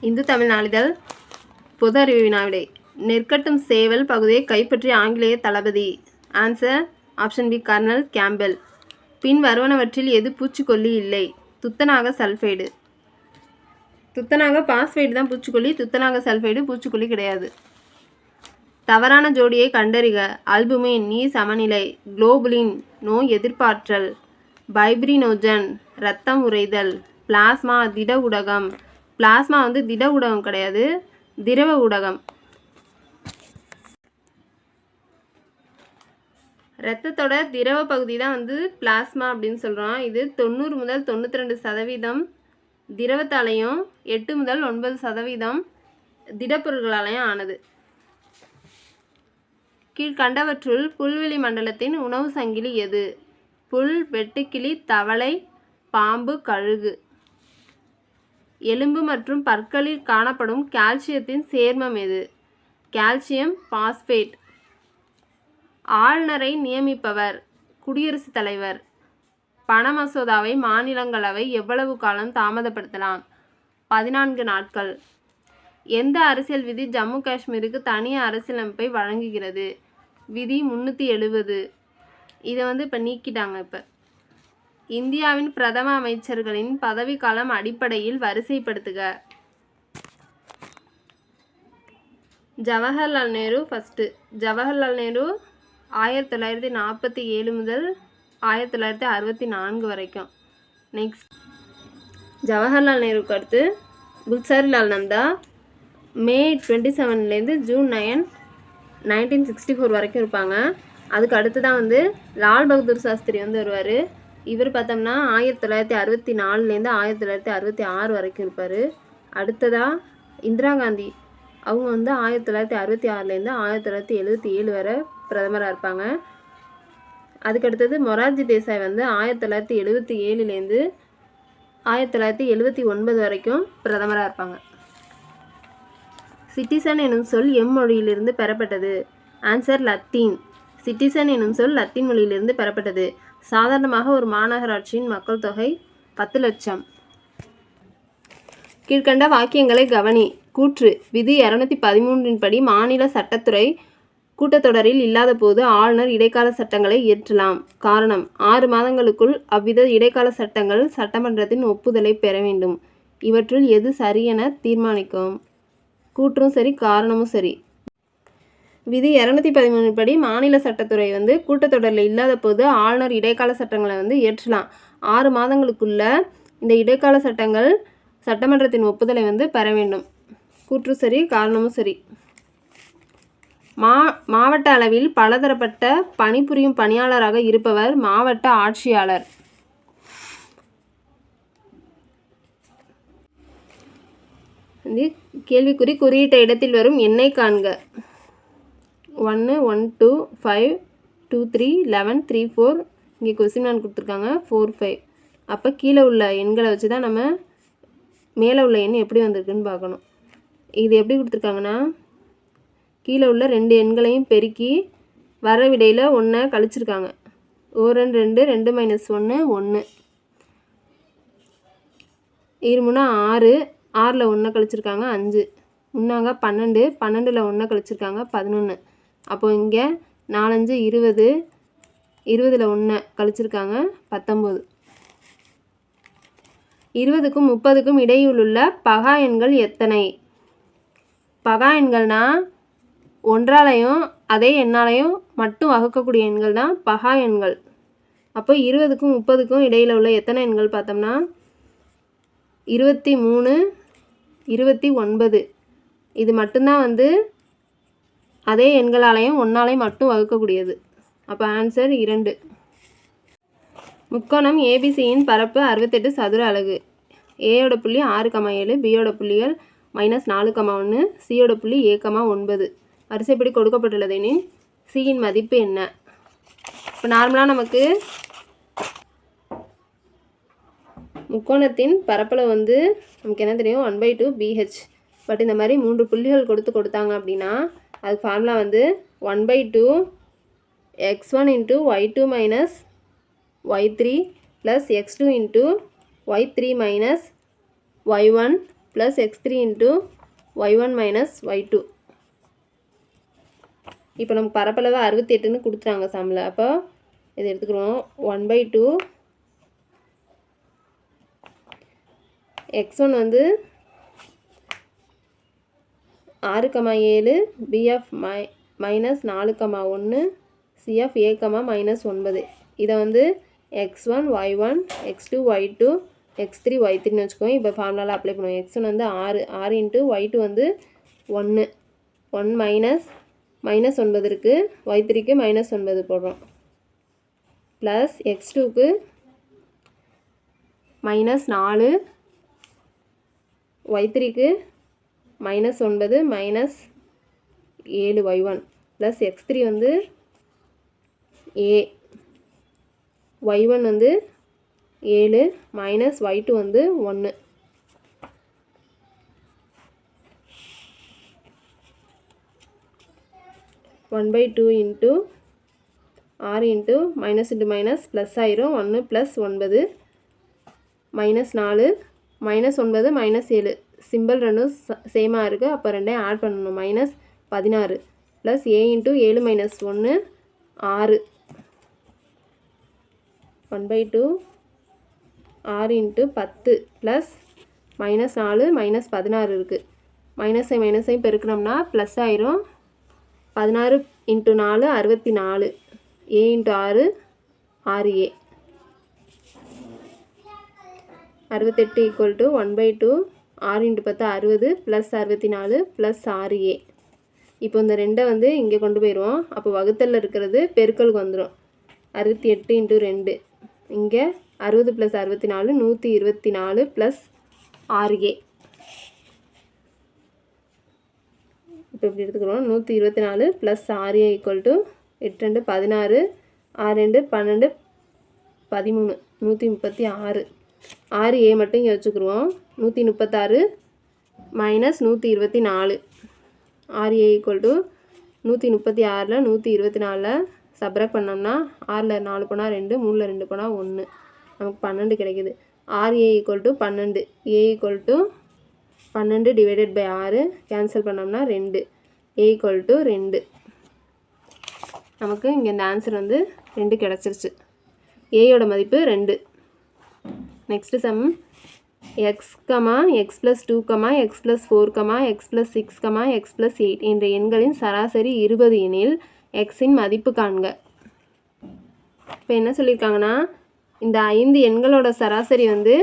இந்து தமிழ் நாளிதழ் பொது அறிவு வினாவிடை. நெற்கட்டும் சேவல் பகுதியை கைப்பற்றிய ஆங்கிலேய தளபதி. Answer option B colonel Campbell பின் வருவனவற்றில் எது பூச்சிக்கொல்லி இல்லை? துத்தநாக சல்ஃபைடு துத்தநாக பாஸ்பைடு தான் பூச்சிக்கொல்லி. துத்தநாக சல்ஃபைடு பூச்சிக்கொல்லி கிடையாது. தவறான ஜோடியை கண்டறிக. அல்புமின் நீர் சமநிலை. குளோபுலின் நோய் எதிர்ப்பாற்றல். பைப்ரினோஜன் இரத்தம் உறைதல். பிளாஸ்மா திட ஊடகம். பிளாஸ்மா வந்து திட ஊடகம் கிடையாது. திரவ ஊடகம். இரத்தத்தோட திரவ பகுதி தான் வந்து பிளாஸ்மா அப்படின்னு சொல்கிறோம் இது தொண்ணூறு முதல் தொண்ணூற்றி ரெண்டு சதவீதம் திரவத்தாலையும் எட்டு முதல் ஒன்பது சதவீதம் திடப்பொருள்களாலையும் ஆனது. கீழ்கண்டவற்றுள் புல்வெளி மண்டலத்தின் உணவு சங்கிலி எது? புல் வெட்டுக்கிளி தவளை பாம்பு கழுகு. எலும்பு மற்றும் பற்களில் காணப்படும் கால்சியத்தின் சேர்மம் எது? Calcium phosphate. ஆளுநரை நியமிப்பவர் குடியரசுத் தலைவர். பண மசோதாவை மாநிலங்களவை எவ்வளவு காலம் தாமதப்படுத்தலாம்? பதினான்கு நாட்கள். எந்த அரசியல் விதி ஜம்மு காஷ்மீருக்கு தனி அரசியலமைப்பை வழங்குகிறது? விதி முந்நூற்றி எழுபது இதை வந்து இப்போ நீக்கிட்டாங்க இப்போ. இந்தியாவின் பிரதம அமைச்சர்களின் பதவிக்காலம் அடிப்படையில் வரிசைப்படுத்துக. ஜவஹர்லால் நேரு ஃபஸ்ட்டு ஜவஹர்லால் நேரு ஆயிரத்தி தொள்ளாயிரத்தி நாற்பத்தி ஏழு முதல் ஆயிரத்தி தொள்ளாயிரத்தி அறுபத்தி நான்கு வரைக்கும். நெக்ஸ்ட் ஜவஹர்லால் நேருக்கு அடுத்து Gulzarilal Nanda May twenty செவன்லேருந்து June nine nineteen sixty four வரைக்கும் இருப்பாங்க. அதுக்கு அடுத்து தான் வந்து லால் பகதூர் சாஸ்திரி வந்து வருவார். இவர் பார்த்தோம்னா ஆயிரத்தி தொள்ளாயிரத்தி அறுபத்தி நாலுலேருந்து ஆயிரத்தி தொள்ளாயிரத்தி அறுபத்தி ஆறு வரைக்கும் இருப்பார். அடுத்ததாக இந்திரா காந்தி. அவங்க வந்து ஆயிரத்தி தொள்ளாயிரத்தி அறுபத்தி ஆறுலேருந்து ஆயிரத்தி தொள்ளாயிரத்தி எழுபத்தி ஏழு வரை பிரதமராக இருப்பாங்க. அதுக்கு அடுத்தது மொரார்ஜி தேசாய் வந்து ஆயிரத்தி தொள்ளாயிரத்தி எழுபத்தி ஏழுலேருந்து ஆயிரத்தி தொள்ளாயிரத்தி எழுபத்தி ஒன்பது வரைக்கும் பிரதமராக இருப்பாங்க. சிட்டிசன் எனும் சொல் எம் மொழியிலிருந்து பெறப்பட்டது. Answer Latin. சிட்டிசன் எனும் சொல் லத்தீன் மொழியிலிருந்து பெறப்பட்டது. சாதாரணமாக ஒரு மாநகராட்சியின் மக்கள் தொகை பத்து லட்சம். கீழ்கண்ட வாக்கியங்களை கவனி. கூற்று. விதி இரநூத்தி பதிமூன்றின் படி மாநில சட்டத்துறை கூட்டத்தொடரில் இல்லாதபோது ஆளுநர் இடைக்கால சட்டங்களை இயற்றலாம். காரணம். ஆறு மாதங்களுக்குள் அவ்வித இடைக்கால சட்டங்கள் சட்டமன்றத்தின் ஒப்புதலை பெற வேண்டும். இவற்றுள் எது சரியென தீர்மானிக்கும். கூற்றும் சரி காரணமும் சரி. விதி இரநூத்தி பதிமூணு படி மாநில சட்டத்துறை வந்து கூட்டத்தொடரில் இல்லாத போது ஆளுநர் இடைக்கால சட்டங்களை வந்து இயற்றலாம் ஆறு மாதங்களுக்குள்ள இந்த இடைக்கால சட்டங்கள் சட்டமன்றத்தின் ஒப்புதலை வந்து பெற வேண்டும். கூற்று சரி காரணமும் சரி. மா மாவட்ட அளவில் பலதரப்பட்ட பணிபுரியும் பணியாளராக இருப்பவர் மாவட்ட ஆட்சியாளர். கேள்விக்குறி குறியிட்ட இடத்தில் வரும் எண்ணெய் காண்க. ஒன்று one two five two three eleven three four. இங்கே கொஸ்டின் மேன் கொடுத்துருக்காங்க. Four five. அப்போ கீழே உள்ள எண்களை வச்சு தான் நம்ம மேலே உள்ள எண் எப்படி வந்திருக்குன்னு பார்க்கணும். இது எப்படி கொடுத்துருக்காங்கன்னா கீழே உள்ள ரெண்டு எண்களையும் பெருக்கி வர விடையில் ஒன்றை கழிச்சிருக்காங்க. ஒரு ரெண்டு ரெண்டு ரெண்டு மைனஸ் ஒன்று ஒன்று. இருமுன்னா ஆறு ஆறில் ஒன்றை கழிச்சிருக்காங்க அஞ்சு. முன்னாங்க பன்னெண்டு பன்னெண்டில் ஒன்றை கழிச்சிருக்காங்க பதினொன்று. அப்போது இங்கே நாலஞ்சு இருபது இருபதில் ஒன்று கழிச்சிருக்காங்க பத்தொம்போது இருபதுக்கும் முப்பதுக்கும் இடையிலுள்ள பகா எண்கள் எத்தனை? பகா எண்கள்னால் ஒன்றாலையும் அதே எண்ணாலையும் மட்டும் வகுக்கக்கூடிய எண்கள் தான் பகா எண்கள். அப்போ இருபதுக்கும் முப்பதுக்கும் இடையில் உள்ள எத்தனை எண்கள் பார்த்தோம்னா? இருபத்தி மூணு இருபத்தி ஒன்பது. இது மட்டும்தான் வந்து அதே எண்களாலையும் ஒன்றாலையும் மட்டும் வகுக்கக்கூடியது. அப்போ ஆன்சர் இரண்டு. முக்கோணம் ஏபிசியின் பரப்பு அறுபத்தெட்டு சதுர அலகு. ஏயோட புள்ளி ஆறு கமா ஏழு பியோட புள்ளிகள் மைனஸ் நாலு கமா ஒன்று சியோட புள்ளி ஏ கமா ஒன்பது. வரிசைப்படி கொடுக்கப்பட்டுள்ளது எனில் சியின் மதிப்பு என்ன? இப்போ நார்மலாக நமக்கு முக்கோணத்தின் பரப்பளவு வந்து நமக்கு என்ன தெரியும்? One by two pH but இந்த மாதிரி மூன்று புள்ளிகள் கொடுத்து கொடுத்தாங்க அப்படின்னா அது ஃபார்முலா வந்து one by two x one into y two minus y three plus x two into y three minus y one plus x three into y one minus y two இப்போ நமக்கு பரப்பளவு அறுபத்தி எட்டுன்னு கொடுத்துட்டாங்க சம்மில் அப்போ இதை எடுத்துக்கிறோம். One by two x one வந்து ஆறு கமா ஏழு பிஎஃப் மை மைனஸ் நாலு கமா ஒன்று சிஎஃப் ஏ கமா மைனஸ் ஒன்பது. இதை வந்து x one y one x two y two x three y த்ரீன்னு வச்சுக்கோங்க. இப்போ ஃபார்முலாவில் அப்ளை பண்ணுவோம். எக்ஸ் ஒன் வந்து ஆறு ஆறு இன்ட்டு ஒய் டூ வந்து ஒன்று. ஒன் மைனஸ் மைனஸ் ஒன்பது இருக்குது ஒய் த்ரீக்கு மைனஸ் ஒன்பது போடுறோம். ப்ளஸ் எக்ஸ் டூக்கு மைனஸ் நாலு. ஒய் த்ரீக்கு மைனஸ் ஒன்பது மைனஸ் ஏழு y one plus x three வந்து ஏ ஒய் ஒன் வந்து ஏழு மைனஸ் ஒய் டூ வந்து ஒன்று ஒன் பை டூ இன்ட்டு ஆறு into minus into minus plus ஆயிரும். ஒன்று ப்ளஸ் ஒன்பது மைனஸ் நாலு மைனஸ் ஒன்பது மைனஸ் ஏழு. சிம்பிள் ரெண்டும் சேமாக இருக்குது அப்போ ரெண்டையும் ஆட் பண்ணணும். மைனஸ் பதினாறு ப்ளஸ் ஏ இன்ட்டு ஏழு மைனஸ் ஒன்று ஆறு. ஒன் பை டூ ஆறு இன்ட்டு பத்து ப்ளஸ் மைனஸ் நாலு மைனஸ் பதினாறு இருக்குது மைனஸை மைனஸையும் பெருக்கணும்னா ப்ளஸ் ஆயிரும். பதினாறு இன்ட்டு நாலு அறுபத்தி நாலு ஏ இன்ட்டு ஆறு ஆறு ஏ அறுபத்தெட்டு equal to one by two ஆறு இன்ட்டு பத்து அறுபது ப்ளஸ் அறுபத்தி நாலு ப்ளஸ் ஆறு ஏ. இப்போ இந்த ரெண்டை வந்து இங்கே கொண்டு போயிடுவோம். அப்போ வகுத்தலில் இருக்கிறது பெருக்கலுக்கு வந்துடும் அறுபத்தி எட்டு இன்ட்டு ரெண்டு. இங்கே அறுபது ப்ளஸ் அறுபத்தி நாலு நூற்றி இருபத்தி நாலு ப்ளஸ் ஆறு ஏ. இப்போ இப்படி எடுத்துக்கிறோம். நூற்றி இருபத்தி நாலு ப்ளஸ் ஆறு ஏ ஈக்குவல் டு எட்டு ரெண்டு பதினாறு ஆறு ரெண்டு பன்னெண்டு பதிமூணு நூற்றி முப்பத்தி ஆறு. ஆறு ஏ மட்டும் இங்கே வச்சுக்கிருவோம். நூற்றி முப்பத்தாறு மைனஸ் நூற்றி இருபத்தி நாலு. ஆறு ஏ ஈக்குவல் டு நூற்றி முப்பத்தி ஆறில் நூற்றி இருபத்தி நாலில் சப்ராக்ட் பண்ணோம்னா ஆறில் நாலு போனால் ரெண்டு மூணில் ரெண்டு போனால் ஒன்று நமக்கு பன்னெண்டு கிடைக்குது. ஆறு ஏ ஈக்குவல் டு பன்னெண்டு. ஏ ஈக்குவல் டு பன்னெண்டு டிவைடட் பை ஆறு. கேன்சல் பண்ணோம்னா ரெண்டு. ஏ ஈக்குவல் டு ரெண்டு. நமக்கு இங்கே இந்த ஆன்சர் வந்து ரெண்டு கிடச்சிருச்சு. ஏயோட மதிப்பு ரெண்டு. Next sum x comma x plus two comma x plus four comma x plus six comma x plus eight என்ற எண்களின் சராசரி இருபது எனில் எக்ஸின் மதிப்பு காண்க. இப்போ என்ன சொல்லியிருக்காங்கன்னா இந்த ஐந்து எண்களோட சராசரி வந்து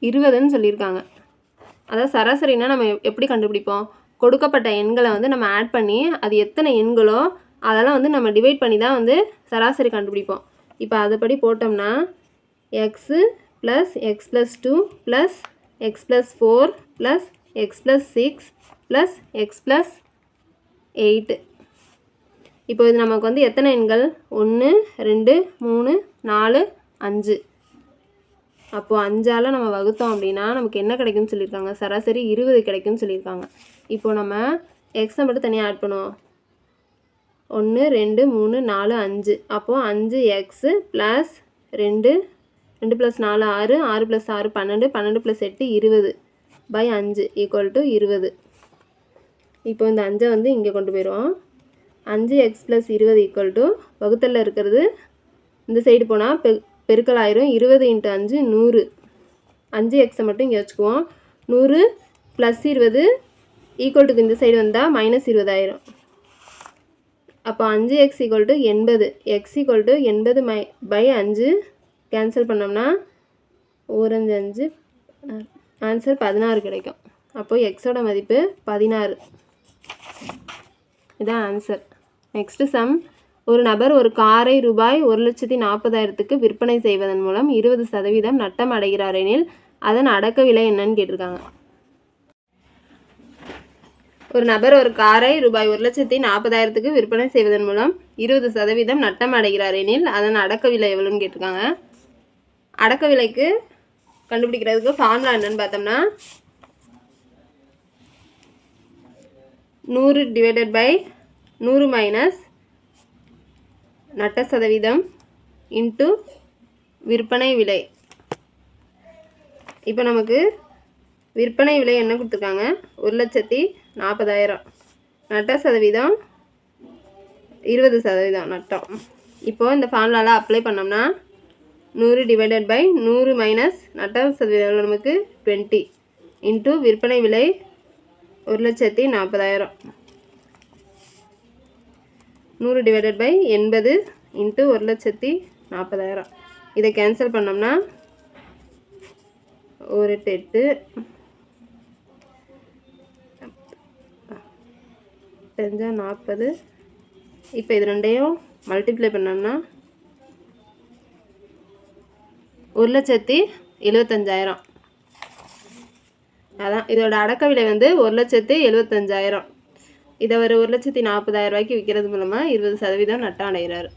இருபதுன்னு சொல்லியிருக்காங்க அதாவது சராசரினா நம்ம எப்- எப்படி கண்டுபிடிப்போம்? கொடுக்கப்பட்ட எண்களை வந்து நம்ம ஆட் பண்ணி அது எத்தனை எண்களோ அதெல்லாம் வந்து நம்ம டிவைட் பண்ணி தான் வந்து சராசரி கண்டுபிடிப்போம். இப்போ அதுபடி போட்டோம்னா x plus x plus two plus x plus four plus x plus six plus x plus eight இப்போ இது நமக்கு வந்து எத்தனை எண்கள்? ஒன்று ரெண்டு மூணு நாலு அஞ்சு. அப்போது அஞ்சால் நம்ம வகுத்தோம் அப்படின்னா நமக்கு என்ன கிடைக்கும்னு சொல்லியிருக்காங்க? சராசரி இருபது கிடைக்கும்னு சொல்லியிருக்காங்க. இப்போது நம்ம எக்ஸை மட்டும் தனியாக ஆட் பண்ணுவோம். ஒன்று ரெண்டு மூணு நாலு அஞ்சு. அப்போது அஞ்சு எக்ஸு ப்ளஸ் ரெண்டு ரெண்டு ப்ளஸ் நாலு ஆறு ஆறு ப்ளஸ் ஆறு பன்னெண்டு பன்னெண்டு ப்ளஸ் எட்டு இருபது பை அஞ்சு ஈக்குவல் டு இருபது. இப்போ இந்த அஞ்சை வந்து இங்கே கொண்டு போயிடுவோம். அஞ்சு எக்ஸ் ப்ளஸ் இருபது ஈக்குவல் டு வகுத்தலில் இருக்கிறது இந்த சைடு போனால் பெ பெருக்கல் ஆயிரும். இருபது இன்ட்டு அஞ்சு நூறு. அஞ்சு எக்ஸை மட்டும் இங்கே வச்சுக்குவோம். நூறு ப்ளஸ் இருபது ஈக்குவல் டுக்கு இந்த சைடு வந்தால் மைனஸ் இருபதாயிரம் அப்போ அஞ்சு எக்ஸ் ஈக்குவல் டு எண்பது. எக்ஸ் ஈக்குவல் டு எண்பது மை பை அஞ்சு கேன்சல் பண்ணோம்னா ஓரஞ்சு அஞ்சு ஆன்சர் பதினாறு கிடைக்கும். அப்போது எக்ஸோட மதிப்பு பதினாறு. இதான் ஆன்சர் நெக்ஸ்ட்டு சம் ஒரு நபர் ஒரு காரை ரூபாய் ஒரு லட்சத்தி நாற்பதாயிரத்துக்கு விற்பனை செய்வதன் மூலம் இருபது சதவீதம் நட்டம் அடைகிறார் எனில் அதன் அடக்க விலை என்னன்னு கேட்டிருக்காங்க. ஒரு நபர் ஒரு காரை ரூபாய் ஒரு லட்சத்தி நாற்பதாயிரத்துக்கு விற்பனை செய்வதன் மூலம் இருபது சதவீதம் நட்டம் அடைகிறார் எனில் அதன் அடக்க விலை எவ்வளோன்னு கேட்டிருக்காங்க. அடக்க விலைக்கு கண்டுபிடிக்கிறதுக்கு ஃபார்முலா என்னன்னு பார்த்தோம்னா நூறு டிவைடட் பை நூறு மைனஸ் நட்ட சதவீதம் இன்ட்டு விற்பனை விலை. இப்போ நமக்கு விற்பனை விலை என்ன கொடுத்துருக்காங்க? ஒரு லட்சத்தி நாற்பதாயிரம். நட்ட சதவீதம் இருபது சதவீதம் நட்டம். இப்போது இந்த ஃபார்முலாவில் அப்ளை பண்ணோம்னா நூறு டிவைடட் பை நூறு மைனஸ் நட்டாவது சதவீதம் நமக்கு டுவெண்ட்டி இன்ட்டு விற்பனை விலை ஒரு லட்சத்தி நாற்பதாயிரம். நூறு டிவைடட் பை எண்பது இன்ட்டு ஒரு லட்சத்தி நாற்பதாயிரம். இதை கேன்சல் பண்ணோம்னா ஒரு எட்டு எட்டு நாற்பது. இப்போ இது ரெண்டையும் மல்டிப்ளை பண்ணோம்னா ஒரு லட்சத்தி எழுபத்தஞ்சாயிரம் அதான் இதோட அடக்க விலை வந்து ஒரு லட்சத்தி எழுபத்தஞ்சாயிரம் இதை ஒரு ஒரு லட்சத்தி நாற்பதாயிரம் ரூபாய்க்கு விற்கிறது மூலமாக இருபது சதவீதம் நட்டம் அடைகிறாரு.